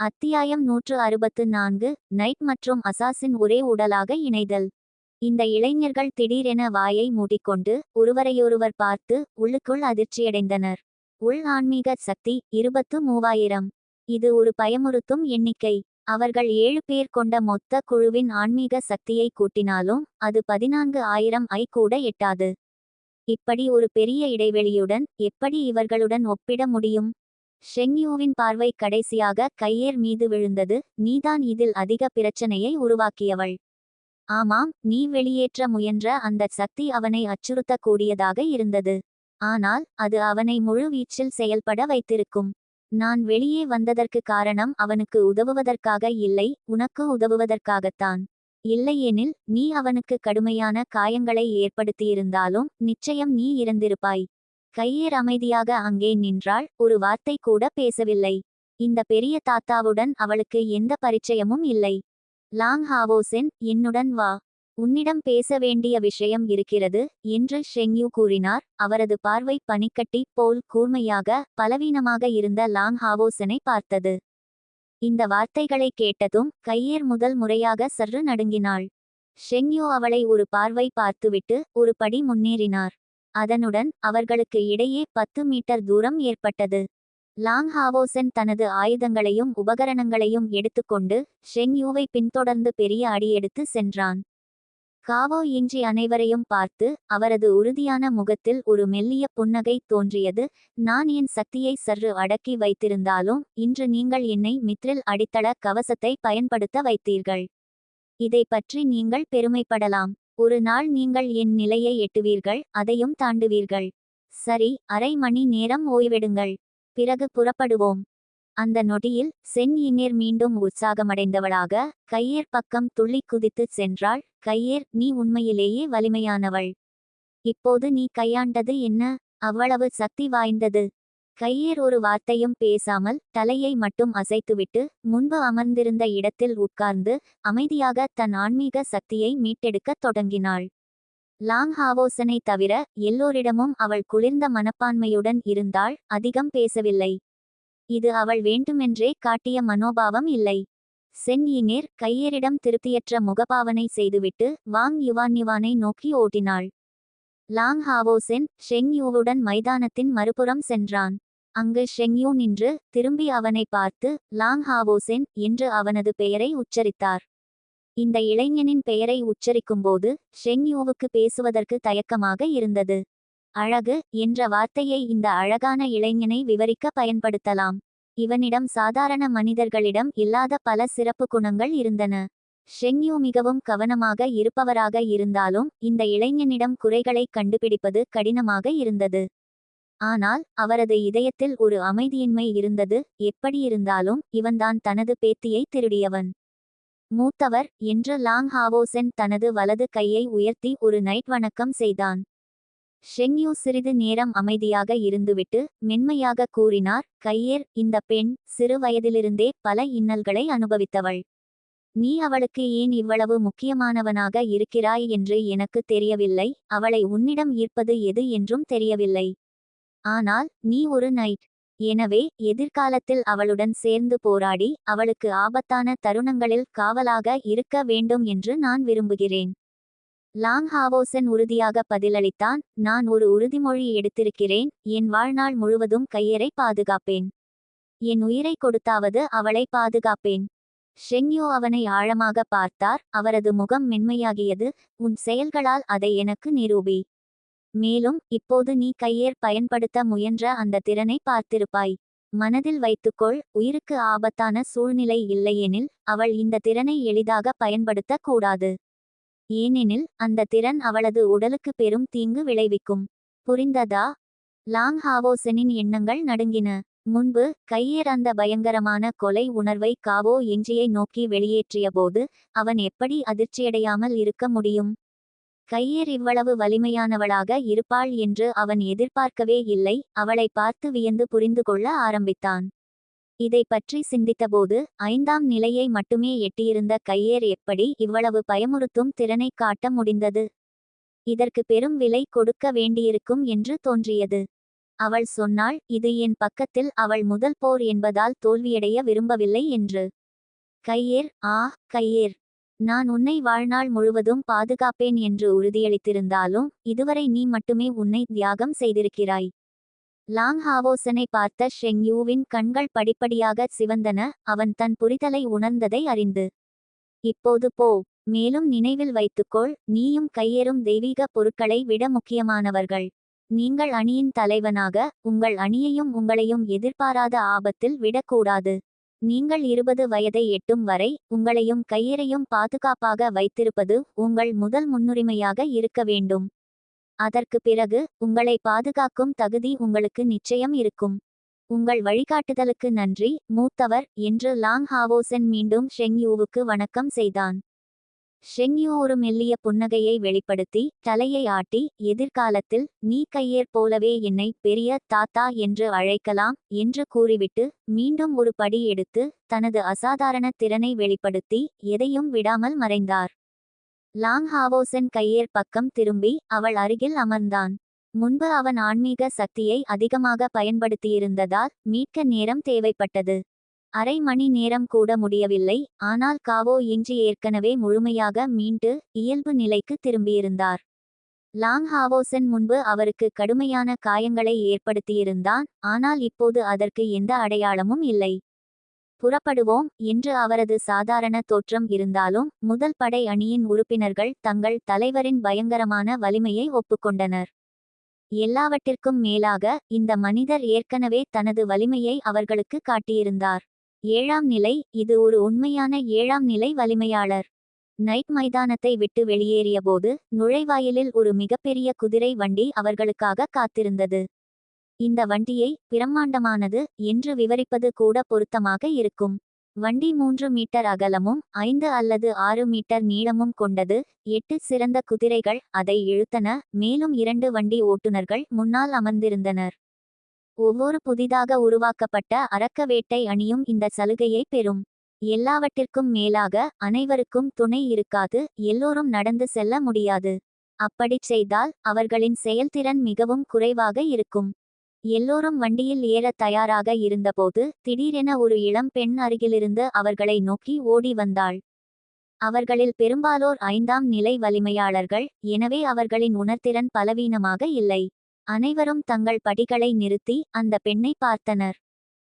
அத்தியாயம் நூற்று அறுபத்து நான்கு நைட் மற்றும் அசாசின் ஒரே உடலாக இணைதல். இந்த இளைஞர்கள் திடீரென வாயை மூடிக்கொண்டு ஒருவரையொருவர் பார்த்து உள்ளுக்குள் அதிர்ச்சியடைந்தனர். உள் ஆன்மீக சக்தி இருபத்து மூவாயிரம். இது ஒரு பயமுறுத்தும் எண்ணிக்கை. அவர்கள் ஏழு பேர் கொண்ட மொத்த குழுவின் ஆன்மீக சக்தியை கூட்டினாலும் அது பதினான்கு ஆயிரம் ஐ கூட எட்டாது. இப்படி ஒரு பெரிய இடைவெளியுடன் எப்படி இவர்களுடன் ஒப்பிட முடியும்? ஷெங்யூவின் பார்வை கடைசியாக கையேர் மீது விழுந்தது. நீதான் இதில் அதிக பிரச்சனையை உருவாக்கியவள். ஆமாம் நீ வெளியேற்ற முயன்ற அந்த சக்தி அவனை அச்சுறுத்தக்கூடியதாக இருந்தது. ஆனால் அது அவனை முழு வீச்சில் செயல்பட வைத்திருக்கும். நான் வெளியே வந்ததற்கு காரணம் அவனுக்கு உதவுவதற்காக இல்லை உனக்கு உதவுவதற்காகத்தான். இல்லையெனில் நீ அவனுக்கு கடுமையான காயங்களை ஏற்படுத்தியிருந்தாலும் நிச்சயம் நீ இறந்திருப்பாய். கையேர் அமைதியாக அங்கே நின்றாள். ஒரு வார்த்தை கூட பேசவில்லை. இந்த பெரிய தாத்தாவுடன் அவளுக்கு எந்த பரிச்சயமும் இல்லை. லாங் ஹாவோசென் என்னுடன் வா. உன்னிடம் பேச வேண்டிய விஷயம் இருக்கிறது என்று ஷெங்யூ கூறினார். அவரது பார்வை பனிக்கட்டி போல் கூர்மையாக பலவீனமாக இருந்த லாங் ஹாவோசனை பார்த்தது. இந்த வார்த்தைகளை கேட்டதும் கையேர் முதல் முறையாக சற்று நடுங்கினாள். ஷெங்யூ அவளை ஒரு பார்வை பார்த்துவிட்டு ஒரு படி முன்னேறினார். அதனுடன் அவர்களுக்கு இடையே பத்து மீட்டர் தூரம் ஏற்பட்டது. லாங் ஹாவோசன் தனது ஆயுதங்களையும் உபகரணங்களையும் எடுத்துக்கொண்டு ஷெங்யூவை பின்தொடர்ந்து பெரிய அடியெடுத்து சென்றான். காவோ இன்றி அனைவரையும் பார்த்து அவரது உறுதியான முகத்தில் ஒரு மெல்லிய புன்னகை தோன்றியது. நான் என் சக்தியை சற்று அடக்கி வைத்திருந்தாலும் இன்று நீங்கள் என்னை மித்ரில் அடித்தள கவசத்தை பயன்படுத்த வைத்தீர்கள். இதை பற்றி நீங்கள் பெருமைப்படலாம். ஒரு நாள் நீங்கள் என் நிலையை எட்டுவீர்கள் அதையும் தாண்டுவீர்கள். சரி அரை மணி நேரம் ஓய்வெடுங்கள். பிறகு புறப்படுவோம். அந்த நொடியில் சென் இன்னேர் மீண்டும் உற்சாகமடைந்தவளாக கையேர் பக்கம் துள்ளி குதித்து சென்றாள். கையேர் நீ உண்மையிலேயே வலிமையானவள். இப்போது நீ கையாண்டது என்ன? அவ்வளவு சக்தி வாய்ந்தது. கையேர் ஒரு வார்த்தையும் பேசாமல் தலையை மட்டும் அசைத்துவிட்டு முன்பு அமர்ந்திருந்த இடத்தில் உட்கார்ந்து அமைதியாக தன் ஆன்மீக சக்தியை மீட்டெடுக்கத் தொடங்கினாள். லாங் ஹாவோசனை தவிர எல்லோரிடமும் அவள் குளிர்ந்த மனப்பான்மையுடன் இருந்தாள் அதிகம் பேசவில்லை. இது அவள் வேண்டுமென்றே காட்டிய மனோபாவம் இல்லை. சென் இனேர் கையேரிடம் திருப்தியற்ற முகபாவனை செய்துவிட்டு வாங் யுவான் யுவானை நோக்கி ஓட்டினாள் லாங் ஹாவோசென் ஷெங் யூவுடன் மைதானத்தின் மறுபுறம் சென்றான். அங்கு ஷெங்யூ நின்று திரும்பி அவனை பார்த்து லாங் ஹாவோசென் என்று அவனது பெயரை உச்சரித்தார். இந்த இளைஞனின் பெயரை உச்சரிக்கும்போது ஷெங்யூவுக்கு பேசுவதற்கு தயக்கமாக இருந்தது. அழகு என்ற வார்த்தையை இந்த அழகான இளைஞனை விவரிக்க பயன்படுத்தலாம். இவனிடம் சாதாரண மனிதர்களிடம் இல்லாத பல சிறப்பு குணங்கள் இருந்தன. ஷெங்யூ மிகவும் கவனமாக இருப்பவராக இருந்தாலும் இந்த இளைஞனிடம் குறைகளை கண்டுபிடிப்பது கடினமாக இருந்தது. ஆனால் அவரது இதயத்தில் ஒரு அமைதியின்மை இருந்தது. எப்படியிருந்தாலும் இவன்தான் தனது பேத்தியை திருடியவன். மூத்தவர் என்று லாங் ஹாவோசென் தனது வலது கையை உயர்த்தி ஒரு நைட் வணக்கம் செய்தான். ஷெங்யூ சிறிது நேரம் அமைதியாக இருந்துவிட்டு மென்மையாக கூறினார் கையேர் இந்த பெண் சிறு வயதிலிருந்தே பல இன்னல்களை அனுபவித்தவள். நீ அவளுக்கு ஏன் இவ்வளவு முக்கியமானவனாக இருக்கிறாய் என்று எனக்கு தெரியவில்லை. அவளை உன்னிடம் ஈர்ப்பது எது என்றும் தெரியவில்லை. ஆனால் நீ ஒரு நைட் எனவே எதிர்காலத்தில் அவளுடன் சேர்ந்து போராடி அவளுக்கு ஆபத்தான தருணங்களில் காவலாக இருக்க வேண்டும் என்று நான் விரும்புகிறேன். லாங் ஹாவோசன் உறுதியாக பதிலளித்தான் நான் ஒரு உறுதிமொழி எடுத்திருக்கிறேன் என் வாழ்நாள் முழுவதும் கையரை பாதுகாப்பேன். என் உயிரை கொடுத்தாவது அவளை பாதுகாப்பேன். ஷெங்யோ அவனை ஆழமாக பார்த்தார் அவரது முகம் மென்மையாகியது உன் செயல்களால் அதை எனக்கு நிரூபி. மேலும் இப்போது நீ கையேர் பயன்படுத்த முயன்ற அந்த திறனை பார்த்திருப்பாய். மனதில் வைத்துக்கொள் உயிருக்கு ஆபத்தான சூழ்நிலை இல்லையெனில் அவள் இந்த திறனை எளிதாக பயன்படுத்த கூடாது. ஏனெனில் அந்த திறன் அவளது உடலுக்கு பெரும் தீங்கு விளைவிக்கும். புரிந்ததா? லாங் ஹாவோசனின் எண்ணங்கள் நடுங்கின. முன்பு கையேர் அந்த பயங்கரமான கொலை உணர்வை காவோ எஞ்சியை நோக்கி வெளியேற்றியபோது அவன் எப்படி அதிர்ச்சியடையாமல் இருக்க முடியும்? கையேர் இவ்வளவு வலிமையானவளாக இருப்பாள் என்று அவன் எதிர்பார்க்கவே இல்லை அவளை பார்த்து வியந்து புரிந்து கொள்ள ஆரம்பித்தான். இதை பற்றி சிந்தித்தபோது ஐந்தாம் நிலையை மட்டுமே எட்டியிருந்த கையேர் எப்படி இவ்வளவு பயமுறுத்தும் திறனை காட்ட முடிந்தது? இதற்கு பெரும் விலை கொடுக்க வேண்டியிருக்கும் என்று தோன்றியது. அவள் சொன்னாள் இது என் பக்கத்தில் அவள் முதல் போர் என்பதால் தோல்வியடைய விரும்பவில்லை என்று. கையேர் ஆ கையேர் நான் உன்னை வாழ்நாள் முழுவதும் பாதுகாப்பேன் என்று உறுதியளித்திருந்தாலும் இதுவரை நீ மட்டுமே உன்னை தியாகம் செய்திருக்கிறாய். லாங் ஹாவோசனை பார்த்த ஷெங்யூவின் கண்கள் படிப்படியாக சிவந்தன அவன் தன் புரிதலை உணர்ந்ததை அறிந்து. இப்போது போ மேலும் நினைவில் வைத்துக்கொள் நீயும் கையேறும் தெய்வீக பொருட்களை விட முக்கியமானவர்கள். நீங்கள் அணியின் தலைவனாக உங்கள் அணியையும் உங்களையும் எதிர்பாராத ஆபத்தில் விடக்கூடாது. நீங்கள் இருபது வயதை எட்டும் வரை உங்களையும் கையிறையும் பாதுகாப்பாக வைத்திருப்பது உங்கள் முதல் முன்னுரிமையாக இருக்க வேண்டும். அதற்கு பிறகு உங்களை பாதுகாக்கும் தகுதி உங்களுக்கு நிச்சயம் இருக்கும். உங்கள் வழிகாட்டுதலுக்கு நன்றி. மூத்தவர் என்று லாங் ஹாவோசன் மீண்டும் ஷெங்யூவுக்கு வணக்கம் செய்தான். ஷெங்யூ ஒரு மெல்லிய புன்னகையை வெளிப்படுத்தி தலையை ஆட்டி எதிர்காலத்தில் நீ கையேற் போலவே என்னை பெரிய தாத்தா என்று அழைக்கலாம் என்று கூறிவிட்டு மீண்டும் ஒரு படி எடுத்து தனது அசாதாரண திறனை வெளிப்படுத்தி எதையும் விடாமல் மறைந்தார். லாங் ஹாவோசன் கையேர் பக்கம் திரும்பி அவள் அருகில் அமர்ந்தான். முன்பு அவன் ஆன்மீக சக்தியை அதிகமாக பயன்படுத்தியிருந்ததால் மீட்க நேரம் தேவைப்பட்டது. அரை மணி நேரம் கூட முடியவில்லை. ஆனால் காவோ இன்று ஏற்கனவே முழுமையாக மீண்டு இயல்பு நிலைக்கு திரும்பியிருந்தார். லாங் ஹாவோசன் முன்பு அவருக்கு கடுமையான காயங்களை ஏற்படுத்தியிருந்தான். ஆனால் இப்போது அதற்கு எந்த அடையாளமும் இல்லை. புறப்படுவோம் என்று அவரது சாதாரண தோற்றம் இருந்தாலும் முதல் படை அணியின் உறுப்பினர்கள் தங்கள் தலைவரின் பயங்கரமான வலிமையை ஒப்புக்கொண்டனர். எல்லாவற்றிற்கும் மேலாக இந்த மனிதர் ஏற்கனவே தனது வலிமையை அவர்களுக்கு காட்டியிருந்தார். ஏழாம் நிலை இது ஒரு உண்மையான ஏழாம் நிலை வலிமையாளர். நைட் மைதானத்தை விட்டு வெளியேறியபோது நுழைவாயிலில் ஒரு மிகப்பெரிய குதிரை வண்டி அவர்களுக்காக காத்திருந்தது. இந்த வண்டியை பிரம்மாண்டமானது என்று விவரிப்பது கூட பொருத்தமாக இருக்கும். வண்டி மூன்று மீட்டர் அகலமும் ஐந்து அல்லது ஆறு மீட்டர் நீளமும் கொண்டது. எட்டு சிறந்த குதிரைகள் அதை இழுத்தன மேலும் இரண்டு வண்டி ஓட்டுநர்கள் முன்னால் அமர்ந்திருந்தனர். ஒவ்வொரு புதிதாக உருவாக்கப்பட்ட அரக்க வேட்டை அணியும் இந்த சலுகையை பெறும். எல்லாவற்றிற்கும் மேலாக அனைவருக்கும் துணை இருக்காது எல்லோரும் நடந்து செல்ல முடியாது. அப்படிச் செய்தால் அவர்களின் செயல்திறன் மிகவும் குறைவாக இருக்கும். எல்லோரும் வண்டியில் ஏற தயாராக இருந்தபோது திடீரென ஒரு இளம் பெண் அருகிலிருந்து அவர்களை நோக்கி ஓடி வந்தாள். அவர்களில் பெரும்பாலோர் ஐந்தாம் நிலை வலிமையாளர்கள் எனவே அவர்களின் உணர்திறன் பலவீனமாக இல்லை. அனைவரும் தங்கள் படிகளை நிறுத்தி அந்த பெண்ணை பார்த்தனர்.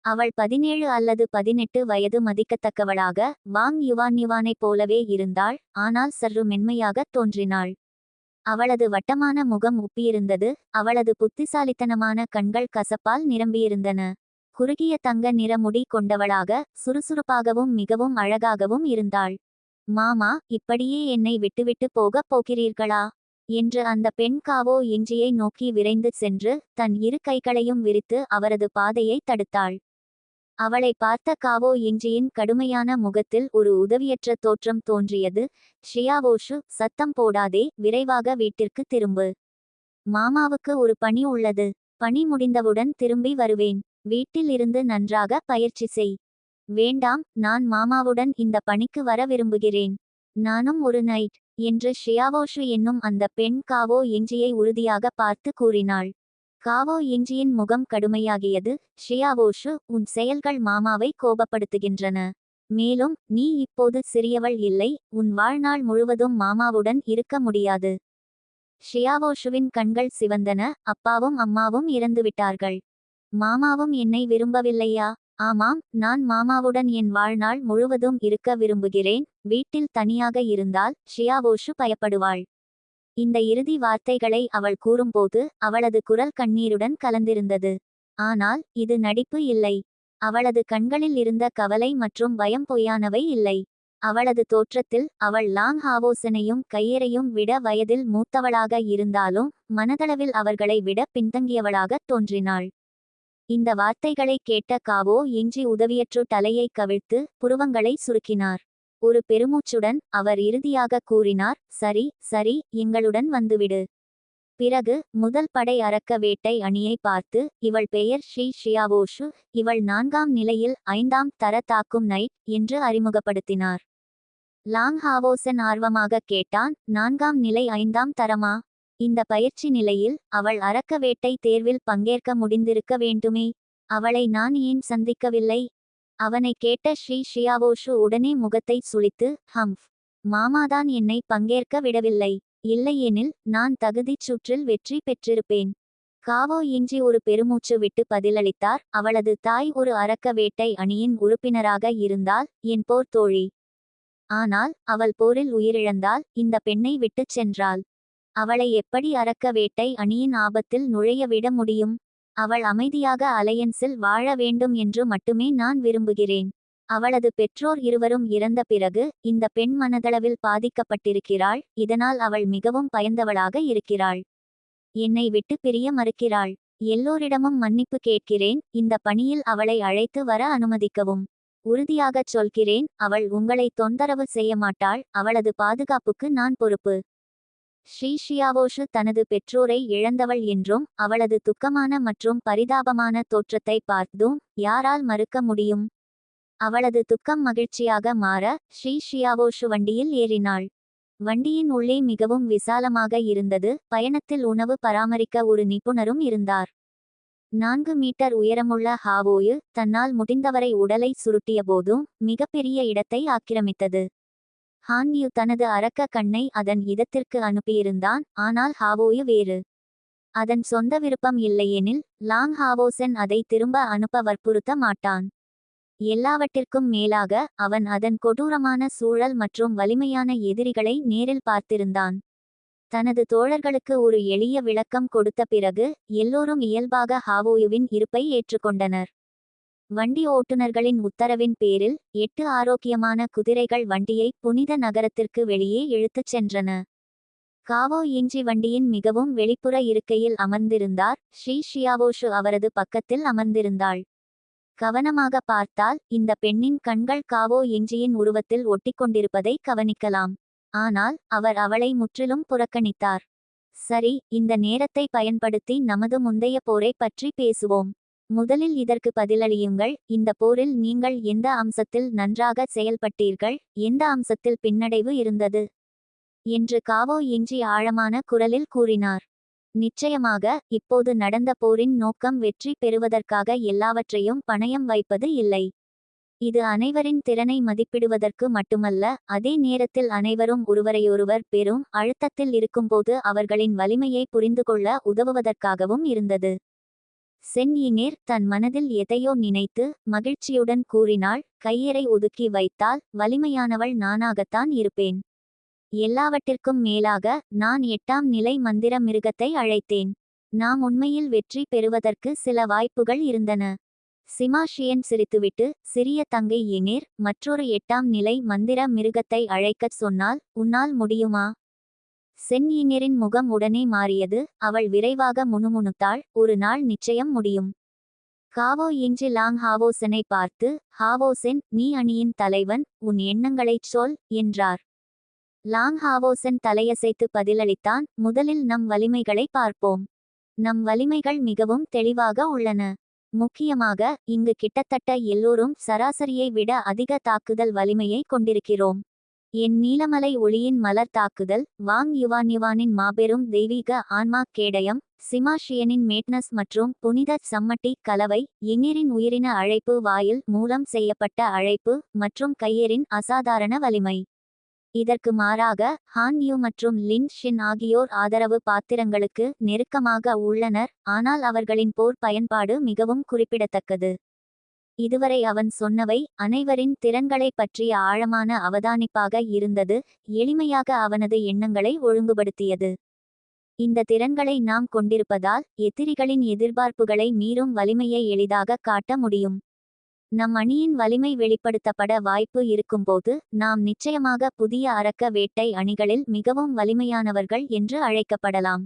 அவள் பதினேழு அல்லது பதினெட்டு வயது மதிக்கத்தக்கவளாக வாங் யுவான் யுவானைப் போலவே இருந்தாள் ஆனால் சற்று மென்மையாகத் தோன்றினாள். அவளது வட்டமான முகம் உப்பியிருந்தது அவளது புத்திசாலித்தனமான கண்கள் கசப்பால் நிரம்பியிருந்தன. குறுகிய தங்க நிறமுடி கொண்டவளாக சுறுசுறுப்பாகவும் மிகவும் அழகாகவும் இருந்தாள். மாமா இப்படியே என்னை விட்டுவிட்டு போகப் போகிறீர்களா? என்று அந்த பெண் காவோ எஞ்சியை நோக்கி விரைந்து சென்று தன் இரு கைகளையும் விரித்து அவரது பாதையை தடுத்தாள். அவளை பார்த்த காவோ எஞ்சியின் கடுமையான முகத்தில் ஒரு உதவியற்ற தோற்றம் தோன்றியது. ஷியாவோஷு சத்தம் போடாதே விரைவாக வீட்டிற்கு திரும்பு. மாமாவுக்கு ஒரு பணி உள்ளது. பணி முடிந்தவுடன் திரும்பி வருவேன். வீட்டில் இருந்து நன்றாக பயிற்சி செய். வேண்டாம் நான் மாமாவுடன் இந்த பணிக்கு வர விரும்புகிறேன். நானும் ஒரு நைட் என்று ஷியாவோஷு என்னும் அந்த பெண் காவோ எஞ்சியை உறுதியாக பார்த்து கூறினாள். காவோ எஞ்சியின் முகம் கடுமையாகியது. ஷியாவோஷு உன் செயல்கள் மாமாவை கோபப்படுத்துகின்றன. மேலும் நீ இப்போது சிறியவள் இல்லை. உன் வாழ்நாள் முழுவதும் மாமாவுடன் இருக்க முடியாது ஷியாவோஷுவின் கண்கள் சிவந்தன. அப்பாவும் அம்மாவும் இறந்துவிட்டார்கள். மாமாவும் என்னை விரும்பவில்லையா? ஆமாம் நான் மாமாவுடன் என் வாழ்நாள் முழுவதும் இருக்க விரும்புகிறேன் வீட்டில் தனியாக இருந்தால் ஷியாவோஷு பயப்படுவாள். இந்த இறுதி வார்த்தைகளை அவள் கூறும்போது அவளது குரல் கண்ணீருடன் கலந்திருந்தது. ஆனால் இது நடிப்பு இல்லை. அவளது கண்களில் இருந்த கவலை மற்றும் பயம் பொய்யானவை இல்லை. அவளது தோற்றத்தில் அவள் லாங் ஹாவோசனையும் கையறையும் விட வயதில் மூத்தவளாக இருந்தாலும் மனதளவில் அவர்களை விட பின்தங்கியவளாகத் தோன்றினாள். இந்த வார்த்தைகளை கேட்ட காவோ இன்றி உதவியற்று தலையை கவிழ்த்து புருவங்களை சுருக்கினார். ஒரு பெருமூச்சுடன் அவர் இறுதியாக கூறினார் சரி சரி எங்களுடன் வந்துவிடு. பிறகு முதல் படை அரக்க வேட்டை அணியை பார்த்து இவள் பெயர் ஸ்ரீ ஷியாவோஷு இவள் நான்காம் நிலையில் ஐந்தாம் தர தாக்கும் நைட் என்று அறிமுகப்படுத்தினார். லாங் ஹாவோசன் ஆர்வமாக கேட்டான் நான்காம் நிலை ஐந்தாம் தரமா? இந்த பயிற்சி நிலையில் அவள் அரக்க வேட்டை தேர்வில் பங்கேற்க முடிந்திருக்க வேண்டுமே. அவளை நான் ஏன் சந்திக்கவில்லை? அவனை கேட்ட ஸ்ரீ ஷியாவோஷு உடனே முகத்தை சுளித்து ஹம்ஃப் மாமாதான் என்னை பங்கேற்க விடவில்லை. இல்லையெனில் நான் தகுதிச் சுற்றில் வெற்றி பெற்றிருப்பேன். காவோ இன்றி ஒரு பெருமூச்சு விட்டு பதிலளித்தார். அவளது தாய் ஒரு அரக்க வேட்டை அணியின் உறுப்பினராக இருந்தால் என் போர் தோழி. ஆனால் அவள் போரில் உயிரிழந்தால் இந்த பெண்ணை விட்டுச் சென்றாள். அவளை எப்படி அரக்க வேட்டை அணியின் ஆபத்தில் நுழைய விட முடியும்? அவள் அமைதியாக அலையன்ஸில் வாழ வேண்டும் என்று மட்டுமே நான் விரும்புகிறேன். அவளது பெற்றோர் இருவரும் இறந்த பிறகு இந்த பெண் மனதளவில் பாதிக்கப்பட்டிருக்கிறாள். இதனால் அவள் மிகவும் பயந்தவளாக இருக்கிறாள். என்னை விட்டு பிரிய மறுக்கிறாள். எல்லோரிடமும் மன்னிப்பு கேட்கிறேன். இந்த பணியில் அவளை அழைத்து வர அனுமதிக்கவும். உறுதியாகச் சொல்கிறேன். அவள் உங்களை தொந்தரவு செய்ய மாட்டாள். அவளது பாதுகாப்புக்கு நான் பொறுப்பு. ஸ்ரீ ஷியாவோஷு தனது பெற்றோரை இழந்தவள் என்றும் அவளது துக்கமான மற்றும் பரிதாபமான தோற்றத்தை பார்த்தும் யாரால் மறுக்க முடியும்? அவளது துக்கம் மகிழ்ச்சியாக மாற ஸ்ரீ ஷியாவோஷு வண்டியில் ஏறினாள். வண்டியின் உள்ளே மிகவும் விசாலமாக இருந்தது பயணத்தில் உணவு பராமரிக்க ஒரு நிபுணரும் இருந்தார். நான்கு மீட்டர் உயரமுள்ள ஹாவோயு தன்னால் முடிந்தவரை உடலை சுருட்டிய போதும் மிகப்பெரிய இடத்தை ஆக்கிரமித்தது. ஹான்யூ தனது அரக்க கண்ணை அதன் இடத்திற்கு அனுப்பியிருந்தான் ஆனால் ஹாவோயு வேறு. அதன் சொந்த விருப்பம் இல்லையெனில் லாங் ஹாவோசன் அதை திரும்ப அனுப்ப வற்புறுத்த மாட்டான். எல்லாவற்றிற்கும் மேலாக அவன் அதன் கொடூரமான சூழல் மற்றும் வலிமையான எதிரிகளை நேரில் பார்த்திருந்தான். தனது தோழர்களுக்கு ஒரு எளிய விளக்கம் கொடுத்த பிறகு எல்லோரும் இயல்பாக ஹாவோயுவின் இருப்பை ஏற்றுக்கொண்டனர். வண்டி ஓட்டுநர்களின் உத்தரவின் பேரில் எட்டு ஆரோக்கியமான குதிரைகள் வண்டியை புனித நகரத்திற்கு வெளியே இழுத்துச் சென்றன. காவோ இஞ்சி வண்டியின் மிகவும் வெளிப்புற இருக்கையில் அமர்ந்திருந்தார். ஸ்ரீ ஷியாவோஷு அவரது பக்கத்தில் அமர்ந்திருந்தாள். கவனமாக பார்த்தால் இந்த பெண்ணின் கண்கள் காவோ இஞ்சியின் உருவத்தில் ஒட்டிக்கொண்டிருப்பதை கவனிக்கலாம். ஆனால் அவர் அவளை முற்றிலும் புறக்கணித்தார். சரி இந்த நேரத்தை பயன்படுத்தி நமது முந்தைய போரை பற்றி பேசுவோம். முதலில் இதற்கு பதிலளியுங்கள் இந்த போரில் நீங்கள் எந்த அம்சத்தில் நன்றாக செயல்பட்டீர்கள் எந்த அம்சத்தில் பின்னடைவு இருந்தது? என்று காவோ எஞ்சி ஆழமான குரலில் கூறினார். நிச்சயமாக இப்போது நடந்த போரின் நோக்கம் வெற்றி பெறுவதற்காக எல்லாவற்றையும் பணயம் வைப்பது இல்லை. இது அனைவரின் திறனை மதிப்பிடுவதற்கு மட்டுமல்ல அதே நேரத்தில் அனைவரும் ஒருவரையொருவர் பெரும் அழுத்தத்தில் இருக்கும்போது அவர்களின் வலிமையை புரிந்து கொள்ள உதவுவதற்காகவும் இருந்தது. சென் இனேர் தன் மனதில் எதையோ நினைத்து மகிழ்ச்சியுடன் கூறினாள் கையறை ஒதுக்கி வைத்தால் வலிமையானவள் நானாகத்தான் இருப்பேன். எல்லாவற்றிற்கும் மேலாக நான் எட்டாம் நிலை மந்திர மிருகத்தை அழைத்தேன். நாம் உண்மையில் வெற்றி பெறுவதற்கு சில வாய்ப்புகள் இருந்தன. சிமாஷியன் சிரித்துவிட்டு சிறிய தங்கை எனேர் மற்றொரு எட்டாம் நிலை மந்திர மிருகத்தை அழைக்கச் சொன்னால் உன்னால் முடியுமா? சென் முகம் உடனே மாறியது. அவள் விரைவாக முணுமுணுத்தாள். ஒரு நாள் நிச்சயம் முடியும். காவோ இன்றி லாங் ஹாவோசனை பார்த்து ஹாவோசென் நீ அணியின் தலைவன் உன் எண்ணங்களைச் சொல் என்றார். லாங் ஹாவோசன் தலையசைத்து பதிலளித்தான். முதலில் நம் வலிமைகளை பார்ப்போம். நம் வலிமைகள் மிகவும் தெளிவாக உள்ளன. முக்கியமாக இங்கு கிட்டத்தட்ட எல்லோரும் சராசரியை விட அதிக தாக்குதல் வலிமையை கொண்டிருக்கிறோம். என் நீலமலை ஒளியின் மலர் தாக்குதல் வாங் யுவான் யுவானின் மாபெரும் தெய்வீக ஆன்மா கேடயம் சிமாஷியனின் மேட்னஸ் மற்றும் புனித சம்மட்டி கலவை எங்கிரின் உயிரின அழைப்பு வாயில் மூலம் செய்யப்பட்ட அழைப்பு மற்றும் கையரின் அசாதாரண வலிமை. இதற்கு மாறாக ஹான் யூ மற்றும் லின் ஷின் ஆகியோர் ஆதரவு பாத்திரங்களுக்கு நெருக்கமாக உள்ளனர் ஆனால் அவர்களின் போர் பயன்பாடு மிகவும் குறிப்பிடத்தக்கது. இதுவரை அவன் சொன்னவை அனைவரின் திறன்களை பற்றிய ஆழமான அவதானிப்பாக இருந்தது எளிமையாக அவனது எண்ணங்களை ஒழுங்குபடுத்தியது. இந்த திறன்களை நாம் கொண்டிருப்பதால் எதிரிகளின் எதிர்பார்ப்புகளை மீறும் வலிமையை எளிதாக காட்ட முடியும். நம் அணியின் வலிமை வெளிப்படுத்தப்பட வாய்ப்பு இருக்கும்போது நாம் நிச்சயமாக புதிய அரக்க வேட்டை அணிகளில் மிகவும் வலிமையானவர்கள் என்று அழைக்கப்படலாம்.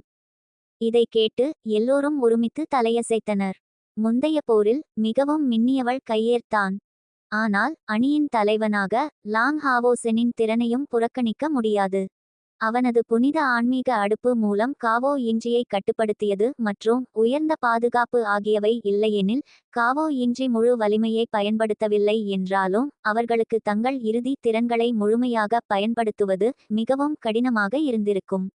இதை கேட்டு எல்லோரும் ஒருமித்து தலையசைத்தனர். முந்தைய போரில் மிகவும் மின்னியவள் கையேர்த்தான். ஆனால் அணியின் தலைவனாக லாங் ஹாவோசெனின் திறனையும் புறக்கணிக்க முடியாது. அவனது புனித ஆன்மீக அடுப்பு மூலம் காவோ இஞ்சியை கட்டுப்படுத்தியது மற்றும் உயர்ந்த பாதுகாப்பு ஆகியவை இல்லையெனில் காவோ இஞ்சி முழு வலிமையை பயன்படுத்தவில்லை என்றாலும் அவர்களுக்கு தங்கள் இறுதி திறன்களை முழுமையாக பயன்படுத்துவது மிகவும் கடினமாக இருந்திருக்கும்.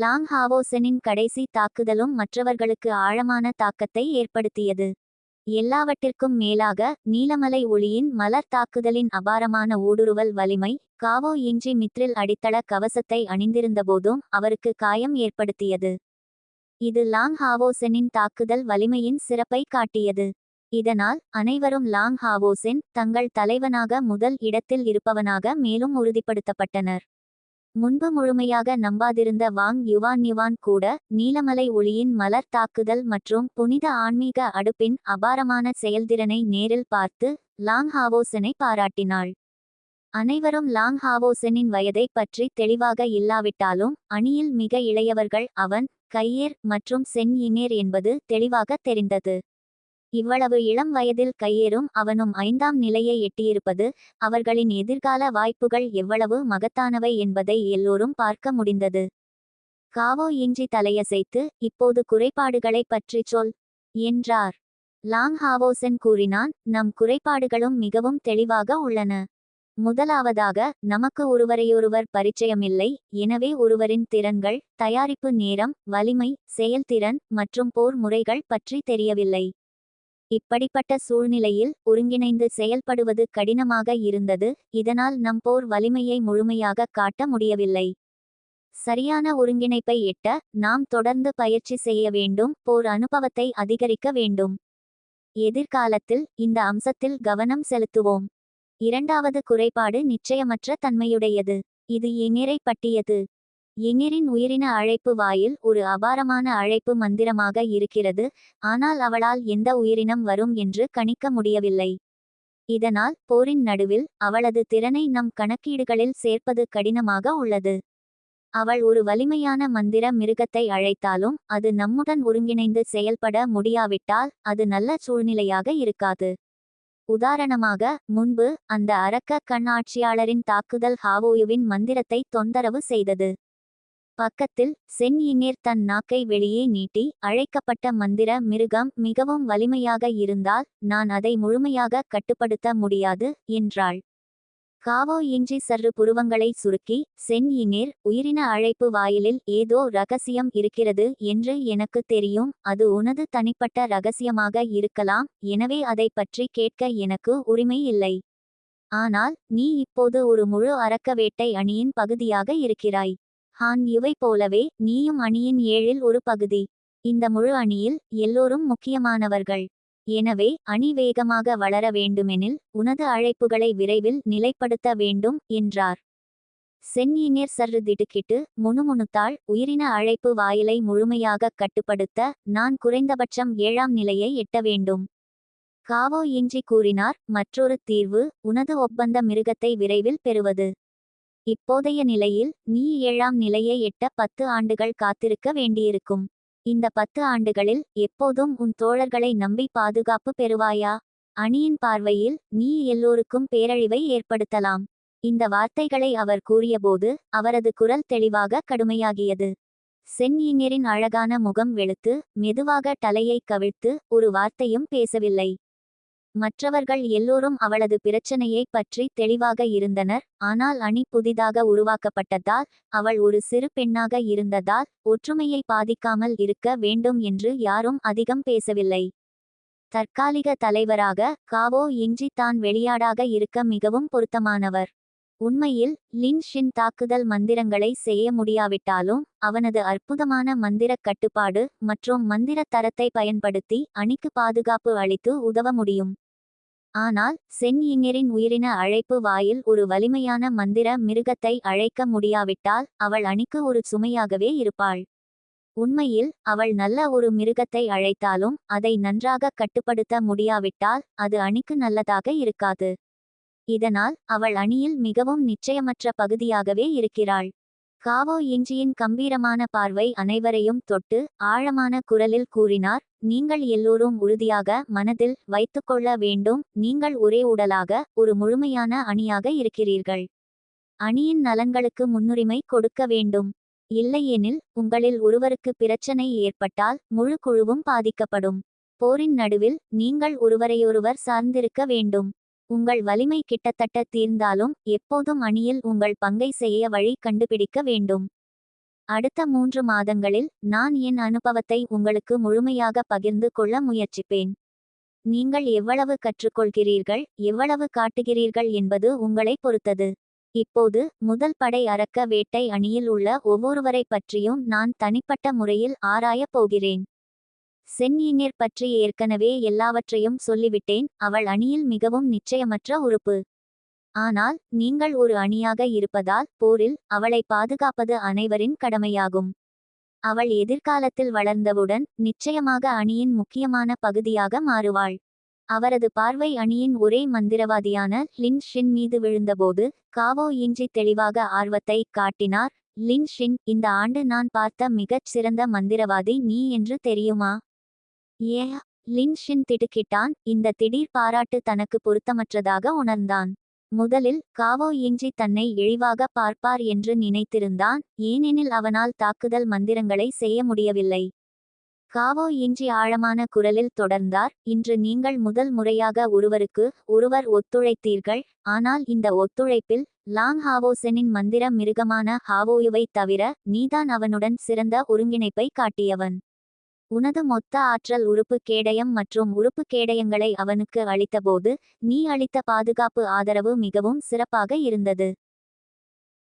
லாங் ஹாவோசனின் கடைசி தாக்குதலும் மற்றவர்களுக்கு ஆழமான தாக்கத்தை ஏற்படுத்தியது. எல்லாவற்றிற்கும் மேலாக நீலமலை ஒளியின் மலர் தாக்குதலின் அபாரமான ஊடுருவல் வலிமை காவோ இன்றி மித்ரில் அடித்தள கவசத்தை அணிந்திருந்தபோதும் அவருக்கு காயம் ஏற்படுத்தியது. இது லாங் ஹாவோசனின் தாக்குதல் வலிமையின் சிறப்பை காட்டியது. இதனால் அனைவரும் லாங் ஹாவோசென் தங்கள் தலைவனாக முதல் இடத்தில் இருப்பவனாக மேலும் உறுதிப்படுத்தப்பட்டனர். முன்பு முழுமையாக நம்பாதிருந்த வாங் யுவான் யுவான் கூட நீலமலை ஒளியின் மலர் தாக்குதல் மற்றும் புனித ஆன்மீக அடுப்பின் அபாரமான செயல்திறனை நேரில் பார்த்து லாங் ஹாவோசனை பாராட்டினாள். அனைவரும் லாங் ஹாவோசனின் வயதை பற்றி தெளிவாக இல்லாவிட்டாலும் அணியில் மிக இளையவர்கள் அவன் கையேர் மற்றும் சென் இனேர் என்பது தெளிவாக தெரிந்தது. இவ்வளவு இளம் வயதில் கையேறும் அவனும் ஐந்தாம் நிலையை எட்டியிருப்பது அவர்களின் எதிர்கால வாய்ப்புகள் எவ்வளவு மகத்தானவை என்பதை எல்லோரும் பார்க்க முடிந்தது. காவோ இன்றி தலையசைத்து இப்போது குறைபாடுகளை பற்றி சொல் என்றார். லாங் ஹாவோசன் கூறினான் நம் குறைபாடுகளும் மிகவும் தெளிவாக உள்ளன. முதலாவதாக நமக்கு ஒருவரையொருவர் பரிச்சயமில்லை எனவே ஒருவரின் திறன்கள் தயாரிப்பு நேரம் வலிமை செயல்திறன் மற்றும் போர் முறைகள் பற்றி தெரியவில்லை. இப்படிப்பட்ட சூழ்நிலையில் ஒருங்கிணைந்து செயல்படுவது கடினமாக இருந்தது இதனால் நம் போர் வலிமையை முழுமையாக காட்ட முடியவில்லை. சரியான ஒருங்கிணைப்பை எட்ட நாம் தொடர்ந்து பயிற்சி செய்ய வேண்டும் போர் அனுபவத்தை அதிகரிக்க வேண்டும். எதிர்காலத்தில் இந்த அம்சத்தில் கவனம் செலுத்துவோம். இரண்டாவது குறைபாடு நிச்சயமற்ற தன்மையுடையது. இது எங்கிரை பட்டியது எங்கிரின் உயிரின அழைப்பு வாயில் ஒரு அபாரமான அழைப்பு மந்திரமாக இருக்கிறது ஆனால் அவளால் எந்த உயிரினம் வரும் என்று கணிக்க முடியவில்லை. இதனால் போரின் நடுவில் அவளது திறனை நம் கணக்கீடுகளில் சேர்ப்பது கடினமாக உள்ளது. அவள் ஒரு வலிமையான மந்திர மிருகத்தை அழைத்தாலும் அது நம்முடன் ஒருங்கிணைந்து செயல்பட முடியாவிட்டால் அது நல்ல சூழ்நிலையாக இருக்காது. உதாரணமாக முன்பு அந்த அரக்க கண்ணாட்சியாளரின் தாக்குதல் ஹாவோயுவின் மந்திரத்தை தொந்தரவு செய்தது. பக்கத்தில் சென் இனேர் தன் நாக்கை வெளியே நீட்டி அழைக்கப்பட்ட மந்திர மிருகம் மிகவும் வலிமையாக இருந்தால் நான் அதை முழுமையாக கட்டுப்படுத்த முடியாது என்றாள். காவோ இன்றி சர்று புருவங்களை சுருக்கி சென் இனேர் உயிரின அழைப்பு வாயிலில் ஏதோ ரகசியம் இருக்கிறது என்று எனக்கு தெரியும். அது உனது தனிப்பட்ட ரகசியமாக இருக்கலாம். எனவே அதை பற்றி கேட்க எனக்கு உரிமை இல்லை. ஆனால் நீ இப்போது ஒரு முழு அரக்க வேட்டை அணியின் பகுதியாக இருக்கிறாய். ஹான் இவை போலவே நீயும் அணியின் ஏழில் ஒரு பகுதி. இந்த முழு அணியில் எல்லோரும் முக்கியமானவர்கள். எனவே அணி வேகமாக வளர வேண்டுமெனில் உனது அழைப்புகளை விரைவில் நிலைப்படுத்த வேண்டும் என்றார். சென்னியினர் சர்று திடுக்கிட்டு முணுமுணுத்தாள் உயிரின அழைப்பு வாயிலை முழுமையாக கட்டுப்படுத்த நான் குறைந்தபட்சம் ஏழாம் நிலையை எட்ட வேண்டும். காவோ இன்றி கூறினார் மற்றொரு தீர்வு உனது ஒப்பந்த மிருகத்தை விரைவில் பெறுவது. இப்போதைய நிலையில் நீ ஏழாம் நிலையை எட்ட பத்து ஆண்டுகள் காத்திருக்க வேண்டியிருக்கும். இந்த பத்து ஆண்டுகளில் எப்போதும் உன் தோழர்களை நம்பி பாதுகாப்பு பெறுவாயா? அணியின் பார்வையில் நீ எல்லோருக்கும் பேரழிவை ஏற்படுத்தலாம். இந்த வார்த்தைகளை அவர் கூறியபோது அவரது குரல் தெளிவாக கடுமையாகியது. சென்னியினரின் அழகான முகம் வெளுத்து மெதுவாக தலையை கவிழ்த்து ஒரு வார்த்தையும் பேசவில்லை. மற்றவர்கள் எல்லோரும் அவளது பிரச்சனையை பற்றி தெளிவாக இருந்தனர். ஆனால் அணி புதிதாக உருவாக்கப்பட்டதால் அவள் ஒரு சிறு பெண்ணாக இருந்ததால் ஒற்றுமையை பாதிக்காமல் இருக்க வேண்டும் என்று யாரும் அதிகம் பேசவில்லை. தற்காலிக தலைவராக காவோ இன்றி தான் வெளியாடாக இருக்க மிகவும் பொருத்தமானவர். உண்மையில் லின் ஷின் தாக்குதல் மந்திரங்களை செய்ய முடியாவிட்டாலும் அவனது அற்புதமான மந்திர கட்டுப்பாடு மற்றும் மந்திர தரத்தை பயன்படுத்தி அணிக்கு பாதுகாப்பு அளித்து உதவ முடியும். ஆனால் சென் இங்கரின் உயிரின அழைப்பு வாயில் ஒரு வலிமையான மந்திர மிருகத்தை அழைக்க முடியாவிட்டால் அவள் அணிக்கு ஒரு சுமையாகவே இருப்பாள். உண்மையில் அவள் நல்ல ஒரு மிருகத்தை அழைத்தாலும் அதை நன்றாக கட்டுப்படுத்த முடியாவிட்டால் அது அணிக்கு நல்லதாக இருக்காது. இதனால் அவள் அணியில் மிகவும் நிச்சயமற்ற பகுதியாகவே இருக்கிறாள். காவோ இஞ்சியின் கம்பீரமான பார்வை அனைவரையும் தொட்டு ஆழமான குரலில் கூறினார் நீங்கள் எல்லோரும் உறுதியாக மனதில் வைத்துக்கொள்ள வேண்டும் நீங்கள் ஒரே உடலாக ஒரு முழுமையான அணியாக இருக்கிறீர்கள். அணியின் நலன்களுக்கு முன்னுரிமை கொடுக்க வேண்டும். இல்லையெனில் உங்களில் ஒருவருக்கு பிரச்சனை ஏற்பட்டால் முழு குழுவும் பாதிக்கப்படும். போரின் நடுவில் நீங்கள் ஒருவரையொருவர் சார்ந்திருக்க வேண்டும். உங்கள் வலிமை கிட்டத்தட்ட தீர்ந்தாலும் எப்போதும் அணியில் உங்கள் பங்கை செய்ய வழி கண்டுபிடிக்க வேண்டும். அடுத்த மூன்று மாதங்களில் நான் என் அனுபவத்தை உங்களுக்கு முழுமையாக பகிர்ந்து கொள்ள முயற்சிப்பேன். நீங்கள் எவ்வளவு கற்றுக்கொள்கிறீர்கள் எவ்வளவு காட்டுகிறீர்கள் என்பது உங்களை பொறுத்தது. இப்போது முதல் படை அரக்க வேட்டை அணியில் உள்ள ஒவ்வொருவரை பற்றியும் நான் தனிப்பட்ட முறையில் ஆராயப் போகிறேன். சென்யினிர் பற்றி ஏற்கனவே எல்லாவற்றையும் சொல்லிவிட்டேன் அவள் அணியில் மிகவும் நிச்சயமற்ற உறுப்பு. ஆனால் நீங்கள் ஒரு அணியாக இருப்பதால் போரில் அவளை பாதுகாப்பது அனைவரின் கடமையாகும். அவள் எதிர்காலத்தில் வளர்ந்தவுடன் நிச்சயமாக அணியின் முக்கியமான பகுதியாக மாறுவாள். அவரது பார்வை அணியின் ஒரே மந்திரவாதியான லின் ஷின் மீது விழுந்தபோது காவோ இன்றி தெளிவாக ஆர்வத்தை காட்டினார் லின் ஷின் இந்த ஆண்டு நான் பார்த்த மிகச் சிறந்த மந்திரவாதி நீ என்று தெரியுமா? ஏ லின் ஷின் திடுக்கிட்டான். இந்த திடீர் பாராட்டு தனக்கு பொருத்தமற்றதாக உணர்ந்தான். முதலில் காவோ இஞ்சி தன்னை இழிவாக பார்ப்பார் என்று நினைத்திருந்தான். ஏனெனில் அவனால் தாக்குதல் மந்திரங்களை செய்ய முடியவில்லை. காவோ இன்றி ஆழமான குரலில் தொடர்ந்தார். இன்று நீங்கள் முதல் முறையாக ஒருவருக்கு ஒருவர் ஒத்துழைத்தீர்கள். ஆனால் இந்த ஒத்துழைப்பில் லாங் ஹாவோசெனின் மந்திர மிருகமான ஹாவோயுவை தவிர நீதான் அவனுடன் சிறந்த ஒருங்கிணைப்பை காட்டியவன். உனது மொத்த ஆற்றல் உறுப்பு கேடயம் மற்றும் உறுப்பு கேடயங்களை அவனுக்கு அளித்தபோது நீ அளித்த பாதுகாப்பு ஆதரவு மிகவும் சிறப்பாக இருந்தது.